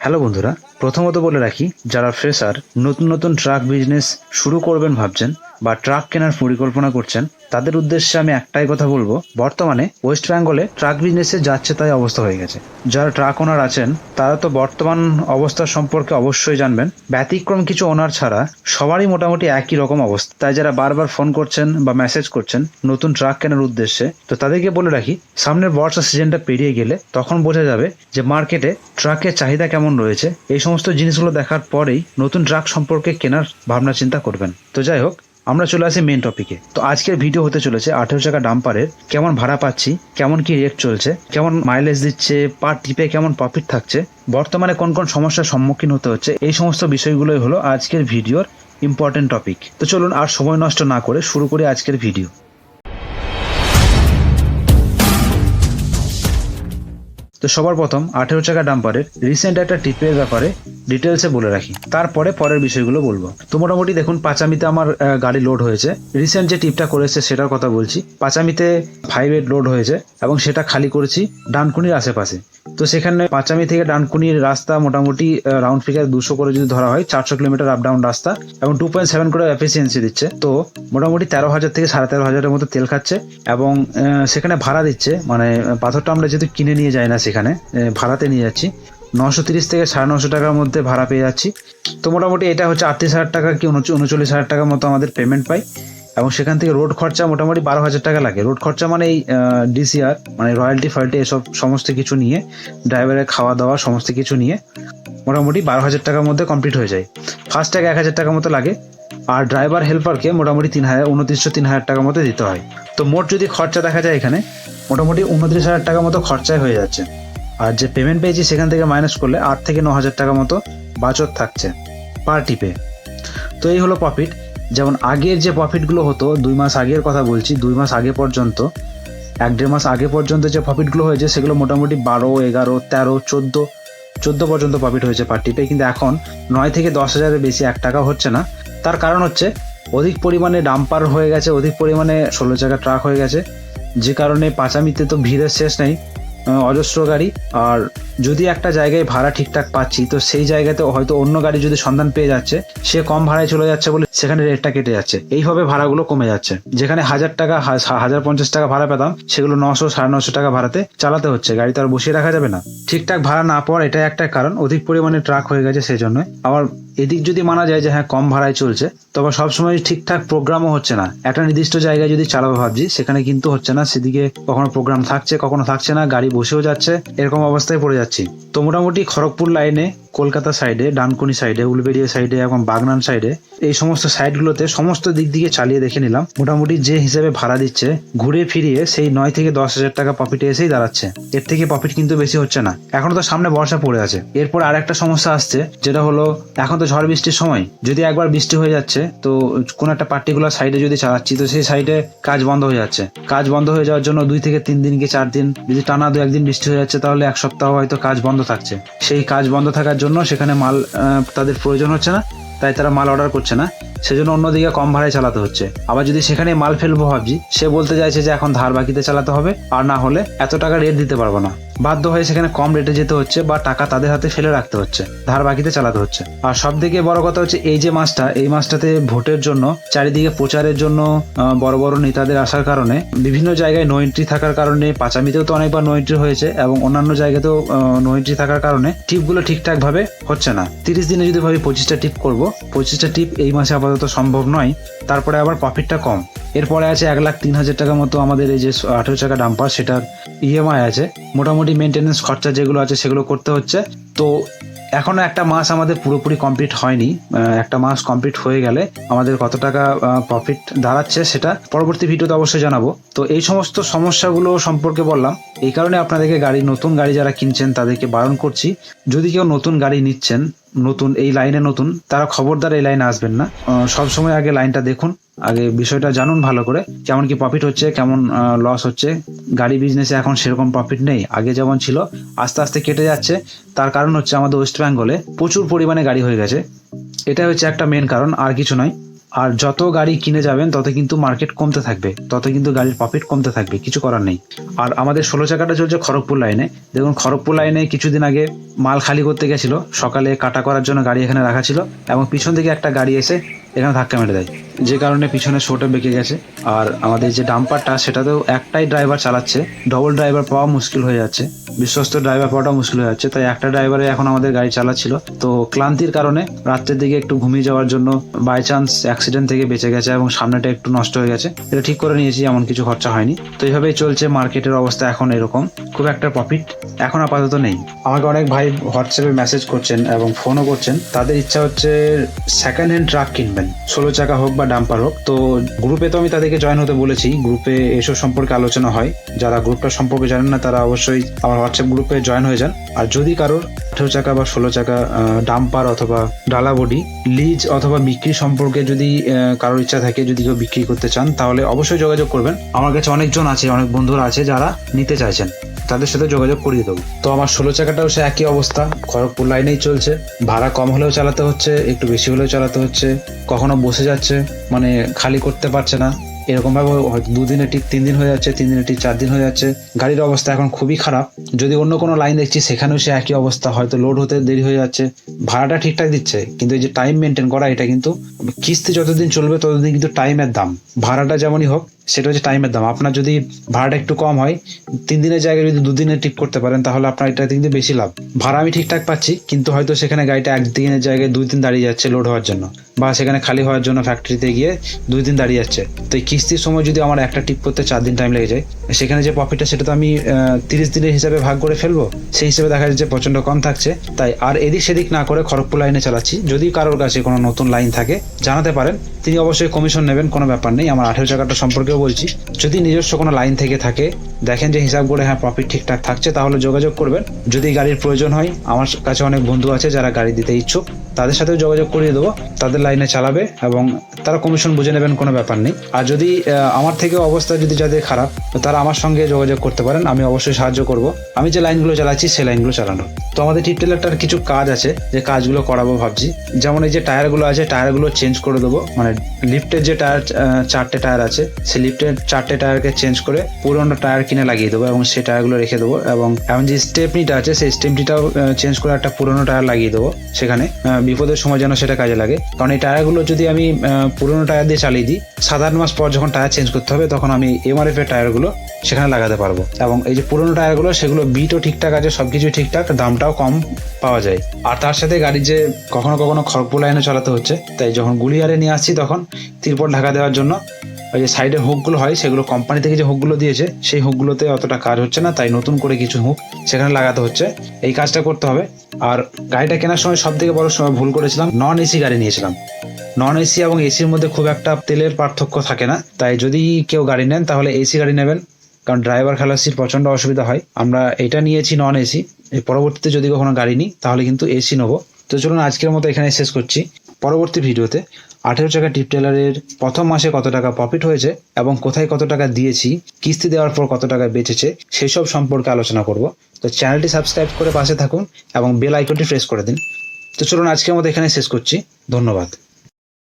Hello বন্ধুরা প্রথমত বলে রাখি যারা ফ্রেশার নতুন নতুন ট্রাক বিজনেস শুরু করবেন ভাবছেন বা ট্রাক কেনার পরিকল্পনা করছেন, তাদের উদ্দেশ্যে আমি একটাই কথা বলব। বর্তমানে ওয়েস্ট বেঙ্গলে ট্রাক বিজনেসে যাচ্ছে তাই অবস্থা হয়ে গেছে। যারা ট্রাক ওনার আছেন, তারা তো বর্তমান অবস্থা সম্পর্কে অবশ্যই জানবেন। ব্যতিক্রম কিছু ওনার ছাড়া সবারই মোটামুটি একই রকম অবস্থা। তাই যারা বারবার ফোন করছেন বা মেসেজ করছেন নতুন ট্রাক কেনার উদ্দেশ্যে, তো তাদেরকে বলে রাখি, সামনের বর্ষা সিজনটা পেরিয়ে গেলে তখন বোঝা যাবে যে মার্কেটে ট্রাকের চাহিদা কেমন রয়েছে। এই সমস্ত জিনিসগুলো দেখার পরেই নতুন ট্রাক সম্পর্কে কেনার ভাবনা চিন্তা করবেন। তো যাই হোক আমরা চলে আসি মেন টপিকে তো আজকের ভিডিও হতে চলেছে আঠেরো চাকা ডাম্পারের কেমন ভাড়া পাচ্ছি, কেমন কি রেট চলছে, কেমন মাইলেজ দিচ্ছে পার টিপে কেমন প্রফিট থাকছে, বর্তমানে কোন কোন সমস্যার সম্মুখীন হতে হচ্ছে, এই সমস্ত বিষয়গুলোই হলো আজকের ভিডিওর ইম্পর্টেন্ট টপিক তো চলুন আর সময় নষ্ট না করে শুরু করি আজকের ভিডিও তো সবার প্রথম আঠেরো চাকা ডাম্পারের রিসেন্ট একটা টিপের ব্যাপারে ডিটেলসে বলে রাখি। তারপরে পরের বিষয়গুলো বলব। তো মোটামুটি দেখুন, পাঁচামিতে আমার গাড়ি লোড হয়েছে। রিসেন্ট যে টিপটা করেছে সেটার কথা বলছি। পাঁচামিতে ফাইভ এইট লোড হয়েছে এবং সেটা খালি করেছি ডানকুনির আশেপাশে। তো সেখানে পাঁচামি থেকে ডানকুনির রাস্তা মোটামুটি রাউন্ড ফিগার দুশো করে যদি ধরা হয়, চারশো কিলোমিটার আপ ডাউন রাস্তা এবং টু পয়েন্ট সেভেন করে এফিসিয়েন্সি দিচ্ছে। তো মোটামুটি তেরো হাজার থেকে সাড়ে তেরো হাজারের মতো তেল খাচ্ছে এবং সেখানে ভাড়া দিচ্ছে। মানে পাথরটা আমরা যেহেতু কিনে নিয়ে যাই না আহ, ভাড়াতে নিয়ে যাচ্ছি। নশো তিরিশ থেকে সাড়ে নশো টাকার মধ্যে ভাড়া পেয়ে যাচ্ছি। তো মোটামুটি এটা হচ্ছে আটত্রিশ হাজার টাকা কি উনচ- উনচল্লিশ হাজার টাকার মতো আমাদের পেমেন্ট পাই। এবং সেখান থেকে রোড খরচা মোটামুটি বারো হাজার টাকা লাগে। রোড খরচা মানে এই ডিসিআর মানে রয়্যালটি ফয়েলটি এসব সমস্ত কিছু নিয়ে ড্রাইভারের খাওয়া দাওয়া সমস্ত কিছু নিয়ে মোটামুটি বারো হাজার টাকার মধ্যে কমপ্লিট হয়ে যায়। ফার্স্ট ট্যাগ এক হাজার টাকার মতো লাগে। আর ড্রাইভার হেল্পারকে মোটামুটি তিন হাজার উনত্রিশশো তিন হাজার টাকার মতো দিতে হয়। তো মোট যদি খরচা দেখা যায় এখানে মোটামুটি উনত্রিশ হাজার টাকার মতো খরচায় হয়ে যাচ্ছে। আর যে পেমেন্ট পেয়েছি সেখান থেকে মাইনাস করলে আট থেকে ন হাজার টাকা মতো বাচত থাকছে পার টিপে তো এই হলো প্রফিট যেমন আগের যে প্রফিটগুলো হতো, দুই মাস আগের কথা বলছি, দুই মাস আগে পর্যন্ত, এক দেড় মাস আগে পর্যন্ত যে প্রফিটগুলো হয়েছে সেগুলো মোটামুটি বারো, এগারো, তেরো, চোদ্দ চোদ্দ পর্যন্ত প্রফিট হয়েছে পার টিপে কিন্তু এখন নয় থেকে দশ হাজারের বেশি এক টাকা হচ্ছে না। তার কারণ হচ্ছে অধিক পরিমাণে ডাম্পার হয়ে গেছে, অধিক পরিমাণে ষোলো চাকা ট্রাক হয়ে গেছে। যে কারণে পাঁচামিতে তো ভিড়ের শেষ নেই। অজস্র গাড়ি আর যদি একটা জায়গায় ভাড়া ঠিকঠাক পাচ্ছি, তো সেই জায়গাতে হয়তো অন্য গাড়ি যদি সন্ধান পেয়ে যাচ্ছে, সে কম ভাড়ায় চলে যাচ্ছে বলে সেখানে রেটটা কেটে যাচ্ছে। এইভাবে ভাড়াগুলো কমে যাচ্ছে। যেখানে হাজার টাকা হাজার পঞ্চাশ টাকা ভাড়া পেতাম, সেগুলো নশো, সাড়ে নশো টাকা ভাড়াতে চালাতে হচ্ছে। গাড়ি তো আর বসিয়ে রাখা যাবে না। ঠিকঠাক ভাড়া না পাওয়ার এটা একটা কারণ। অধিক পরিমাণে ট্রাক হয়ে গেছে সেই জন্য আবার এদিক যদি মানা যায় যে হ্যাঁ কম ভাড়ায় চলছে, তবে সবসময় ঠিকঠাক প্রোগ্রামও হচ্ছে না। একটা নির্দিষ্ট জায়গায় যদি চালাবো ভাবছি, সেখানে কিন্তু হচ্ছে না। সেদিকে কখনো প্রোগ্রাম থাকছে, কখনো থাকছে না। গাড়ি বসেও যাচ্ছে, এরকম অবস্থায় পড়ে যাচ্ছি। তো মোটামুটি খড়গপুর লাইনে কলকাতা সাইডে ডানকুনি সাইডে উলবেড়িয়া সাইডে এবং বাগনান সাইডে এই সমস্ত সাইডগুলোতে সমস্ত দিক দিকে চালিয়ে দেখে নিলাম। মোটামুটি যে হিসেবে ভাড়া দিচ্ছে, ঘুরে ফিরিয়ে সেই নয় থেকে দশ হাজার টাকা প্রফিটে এসেই দাঁড়াচ্ছে। এর থেকে প্রফিট কিন্তু বেশি হচ্ছে না। এখনও তো সামনে বর্ষা পড়ে আছে। এরপর আর একটা সমস্যা আসছে, যেটা হলো, এখন তো ঝড় বৃষ্টির সময়। যদি একবার বৃষ্টি হয়ে যাচ্ছে, তো কোন একটা পার্টিকুলার সাইডে যদি চালাচ্ছি, তো সেই সাইডে কাজ বন্ধ হয়ে যাচ্ছে। কাজ বন্ধ হয়ে যাওয়ার জন্য দুই থেকে তিন দিন কি চার দিন, যদি টানা দু একদিন বৃষ্টি হয়ে যাচ্ছে, তাহলে এক সপ্তাহ হয়তো কাজ বন্ধ থাকছে। সেই কাজ বন্ধ থাকার জন্য সেখানে মাল তাদের প্রয়োজন হচ্ছে না, তাই তারা মাল অর্ডার করছে না। সেজন্য অন্যদিকে কম ভাড়ায় চালাতে হচ্ছে। আবার যদি সেখানে মাল ফেলব ভাবছি, সে বলতে চাইছে যে এখন ধার বাকিতে চালাতে হবে, আর না হলে এত টাকা রেট দিতে পারব না। বাধ্য হয়ে সেখানে কম রেটে যেতে হচ্ছে বা টাকা তাদের হাতে ফেলে রাখতে হচ্ছে, ধার বাকিতে চালাতে হচ্ছে। আর সব থেকে বড় কথা হচ্ছে এই যে মাসটা, এই মাসটাতে ভোটের জন্য, চারিদিকে প্রচারের জন্য বড় বড় নেতাদের আসার কারণে, বিভিন্ন জায়গায় নো এন্ট্রি থাকার কারণে, পাঁচামিতেও তো অনেকবার নো এন্ট্রি হয়েছে এবং অন্যান্য জায়গাতেও নো এন্ট্রি থাকার কারণে টিপগুলো ঠিকঠাক ভাবে হচ্ছে না। তিরিশ দিনে যদি ভাবি পঁচিশটা টিপ করব, পঁচিশটা টিপ এই মাসে আপাতত সম্ভব নয়, তারপরে আবার প্রফিটটা কম। এরপরে আছে এক লাখ তিন হাজার টাকা মতো আমাদের এই যে আঠেরো টাকা ডাম্পার সেটার ইএমআই আছে। মোটামুটি মেনটেনেন্স খরচা যেগুলো আছে সেগুলো করতে হচ্ছে। তো এখনও একটা মাস আমাদের পুরোপুরি কমপ্লিট হয়নি। একটা মাস কমপ্লিট হয়ে গেলে আমাদের কত টাকা প্রফিট দাঁড়াচ্ছে সেটা পরবর্তী ভিডিওতে অবশ্যই জানাব। তো এই সমস্ত সমস্যাগুলো সম্পর্কে বললাম। এই কারণে আপনাদেরকে গাড়ি নতুন গাড়ি যারা কিনছেন তাদেরকে বারণ করছি। যদি কেউ নতুন গাড়ি নিচ্ছেন নতুন, এই লাইনে নতুন, তারা খবরদার এই লাইনে আসবেন না। সব সময় আগে লাইনটা দেখুন, আগে বিষয়টা জানুন ভালো করে, কেমন কি প্রফিট হচ্ছে, কেমন লস হচ্ছে। গাড়ি বিজনেসে এখন সেরকম প্রফিট নেই। আগে যেমন ছিল, আস্তে আস্তে কেটে যাচ্ছে। তার কারণ হচ্ছে আমাদের ওয়েস্ট বেঙ্গলে প্রচুর পরিমাণে গাড়ি হয়ে গেছে। এটা হচ্ছে একটা মেন কারণ, আর কিছু নয়। আর যত গাড়ি কিনে যাবেন, তত কিন্তু মার্কেট কমতে থাকবে। তত কিন্তু গাড়ির প্রফিট কমতে থাকবে, কিছু করার নেই। আর আমাদের ষোলো চাকাটা চলছে খড়গপুর লাইনে দেখুন, খড়গপুর লাইনে কিছুদিন আগে মাল খালি করতে গেছিল। সকালে কাটা করার জন্য গাড়ি এখানে রাখা ছিল এবং পিছন থেকে একটা গাড়ি এসে এখানে ধাক্কা মেরে দেয়। যে কারণে পিছনে শোটা বেঁকে গেছে। আর আমাদের যে ডাম্পারটা, সেটাতেও একটাই ড্রাইভার চালাচ্ছে। ডবল ড্রাইভার পাওয়া মুশকিল হয়ে যাচ্ছে। বিশ্বস্ত ড্রাইভার পাওয়াটা মুশকিল হয়ে যাচ্ছে। তাই একটা ড্রাইভারে এখন আমাদের গাড়ি চালাচ্ছিল। তো ক্লান্তির কারণে রাত্রের দিকে একটু ঘুমিয়ে যাওয়ার জন্য বাই চান্স অ্যাক্সিডেন্ট থেকে বেঁচে গেছে এবং সামনেটা একটু নষ্ট হয়ে গেছে। এটা ঠিক করে নিয়েছি, এমন কিছু খরচা হয়নি। তো এইভাবেই চলছে। মার্কেটের অবস্থা এখন এরকম। খুব একটা প্রফিট এখন আপাতত নেই। আমাকে অনেক ভাই হোয়াটসঅ্যাপে মেসেজ করছেন এবং ফোনও করছেন। তাদের ইচ্ছা হচ্ছে সেকেন্ড হ্যান্ড ট্রাক কিনবেন ষোলো চাকা হোক বা ডাম্পার হোক, তো গ্রুপে তো আমি তাদেরকে জয়েন হতে বলেছি। গ্রুপে এসব সম্পর্কে আলোচনা হয়। যারা গ্রুপটা সম্পর্কে জানেন না, তারা অবশ্যই আমার হোয়াটসঅ্যাপ গ্রুপে জয়েন হয়ে যান। আর যদি কারোর আঠেরো চাকা বা ষোলো চাকা ডাম্পার অথবা ডালা বডি লিজ অথবা বিক্রি সম্পর্কে যদি কারোর ইচ্ছা থাকে, যদি কেউ বিক্রি করতে চান, তাহলে অবশ্যই যোগাযোগ করবেন। আমার কাছে অনেকজন আছে, অনেক বন্ধুরা আছে যারা নিতে চাইছেন। তাদের সাথে যোগাযোগ করিয়ে দেবো। তো আমার ষোলো চাকাটাও সে একই অবস্থা। খড়গপুর লাইনেই চলছে। ভাড়া কম হলেও চালাতে হচ্ছে, একটু বেশি হলেও চালাতে হচ্ছে। কখনো বসে যাচ্ছে মানে খালি করতে পারছে না। এরকম ভাবে হয়তো দুদিনে ঠিক তিন দিন হয়ে যাচ্ছে, তিন দিনে ঠিক চার দিন হয়ে যাচ্ছে। গাড়ির অবস্থা এখন খুবই খারাপ। যদি অন্য কোনো লাইন দেখছি, সেখানেও সে একই অবস্থা। হয়তো লোড হতে দেরি হয়ে যাচ্ছে। ভাড়াটা ঠিকঠাক দিচ্ছে, কিন্তু এই যে টাইম মেনটেন করা, এটা কিন্তু কিস্তি যতদিন চলবে, ততদিন কিন্তু টাইমের দাম। ভাড়াটা যেমনই হোক সেটা হচ্ছে টাইমের দাম। আপনার যদি ভাড়াটা একটু কম হয়, তিন দিনের জায়গায় যদি দুদিনে ঠিক করতে পারেন, তাহলে আপনার এটা কিন্তু বেশি লাভ। ভাড়া আমি ঠিকঠাক পাচ্ছি, কিন্তু হয়তো সেখানে গাড়িটা একদিনের জায়গায় দুই দিন দাঁড়িয়ে যাচ্ছে লোড হওয়ার জন্য, বা সেখানে খালি হওয়ার জন্য ফ্যাক্টরিতে গিয়ে দুই দিন দাঁড়িয়ে যাচ্ছে। তো এই কিস্তির সময় যদি আমার একটা টিপ করতে চার দিন টাইম লেগে যায় সেখানে যে প্রফিটটা সেটা তো আমি তিরিশ দিনের হিসাবে ভাগ করে ফেলব, সেই হিসেবে দেখা যাচ্ছে প্রচণ্ড কম থাকছে। তাই আর এদিক সেদিক না করে খড়গপুর লাইনে চালাচ্ছি। যদি কারোর কাছে কোনো নতুন লাইন থাকে, জানাতে পারেন। তিনি অবশ্যই কমিশন নেবেন, কোনো ব্যাপার নেই। আমার আঠেরো টাকাটা সম্পর্কেও বলছি। যদি নিজস্ব কোনো লাইন থেকে থাকে, দেখেন যে হিসাব করে হ্যাঁ প্রফিট ঠিকঠাক থাকছে, তাহলে যোগাযোগ করবেন। যদি গাড়ির প্রয়োজন হয়, আমার কাছে অনেক বন্ধু আছে যারা গাড়ি দিতে ইচ্ছুক, তাদের সাথেও যোগাযোগ করিয়ে দেবো। তাদের লাইনে চালাবে এবং তারা কমিশন বুঝে নেবেন, কোনো ব্যাপার নেই। আর যদি আমার থেকে অবস্থা যদি যাদের খারাপ তারা আমার সঙ্গে যোগাযোগ করতে পারেন, আমি অবশ্যই সাহায্য করব। আমি যে লাইনগুলো চালাচ্ছি, সেই লাইনগুলো চালানো। তো আমাদের টিপ টেলারটার কিছু কাজ আছে যে কাজগুলো করাবো ভাবছি। যেমন এই যে টায়ারগুলো আছে, টায়ারগুলো চেঞ্জ করে দেবো। মানে লিফটের যে টায়ার চারটে টায়ার আছে, সেই লিফটের চারটে টায়ারকে চেঞ্জ করে পুরোনো টায়ার কিনে লাগিয়ে দেবো এবং সেই টায়ারগুলো রেখে দেবো এবং এমন যে স্টেপনিটা আছে, সেই স্টেপনিটাও চেঞ্জ করে একটা পুরোনো টায়ার লাগিয়ে দেবো সেখানে বিপদের সময় যেন সেটা কাজে লাগে। কারণ এই টায়ারগুলো যদি আমি পুরোনো টায়ার দিয়ে চালিয়ে দিই, সাত আট মাস পর যখন টায়ার চেঞ্জ করতে হবে, তখন আমি এমআরএফ এর টায়ারগুলো সেখানে লাগাতে পারব। এবং এই যে পুরোনো টায়ারগুলো, সেগুলো বিটও ঠিকঠাক আছে সবকিছু ঠিকঠাক, দামটাও কম পাওয়া যায়। আর তার সাথে গাড়ি যে কখনো কখনো খড়গপুর লাইনে চালাতে হচ্ছে। তাই যখন গুলিয়ারে নিয়ে আসছি তখন তিরপল ঢাকা দেওয়ার জন্য, ওই যে সাইডে হুকগুলো হয়, সেগুলো কোম্পানি থেকে যে হুকগুলো দিয়েছে, সেই হুকগুলোতে অতটা কাজ হচ্ছে না, তাই নতুন করে কিছু হুক সেখানে লাগাতে হচ্ছে। এই কাজটা করতে হবে। আর গাড়িটা কেনার সময় সব থেকে বড় সময় ভুল করেছিলাম নন এসি গাড়ি নিয়েছিলাম। নন এসি এবং এসির মধ্যে খুব একটা তেলের পার্থক্য থাকে না। তাই যদি কেউ গাড়ি নেন, তাহলে এসি গাড়ি নেবেন। কারণ ড্রাইভার খালাসির প্রচণ্ড অসুবিধা হয়। আমরা এটা নিয়েছি নন এসি পরবর্তীতে যদি কখনো গাড়ি নিই, তাহলে কিন্তু এসি নেব। তো চলুন আজকের মতো এখানে শেষ করছি। পরবর্তী ভিডিওতে আঠেরো টাকা টিপ টেলারের প্রথম মাসে কত টাকা প্রফিট হয়েছে এবং কোথায় কত টাকা দিয়েছি, কিস্তি দেওয়ার পর কত টাকা বেঁচেছে, সেসব সম্পর্কে আলোচনা করব। তো চ্যানেলটি সাবস্ক্রাইব করে পাশে থাকুন এবং বেল আইকনটি প্রেস করে দিন। তো চলুন আজকের মতো এখানে শেষ করছি। ধন্যবাদ।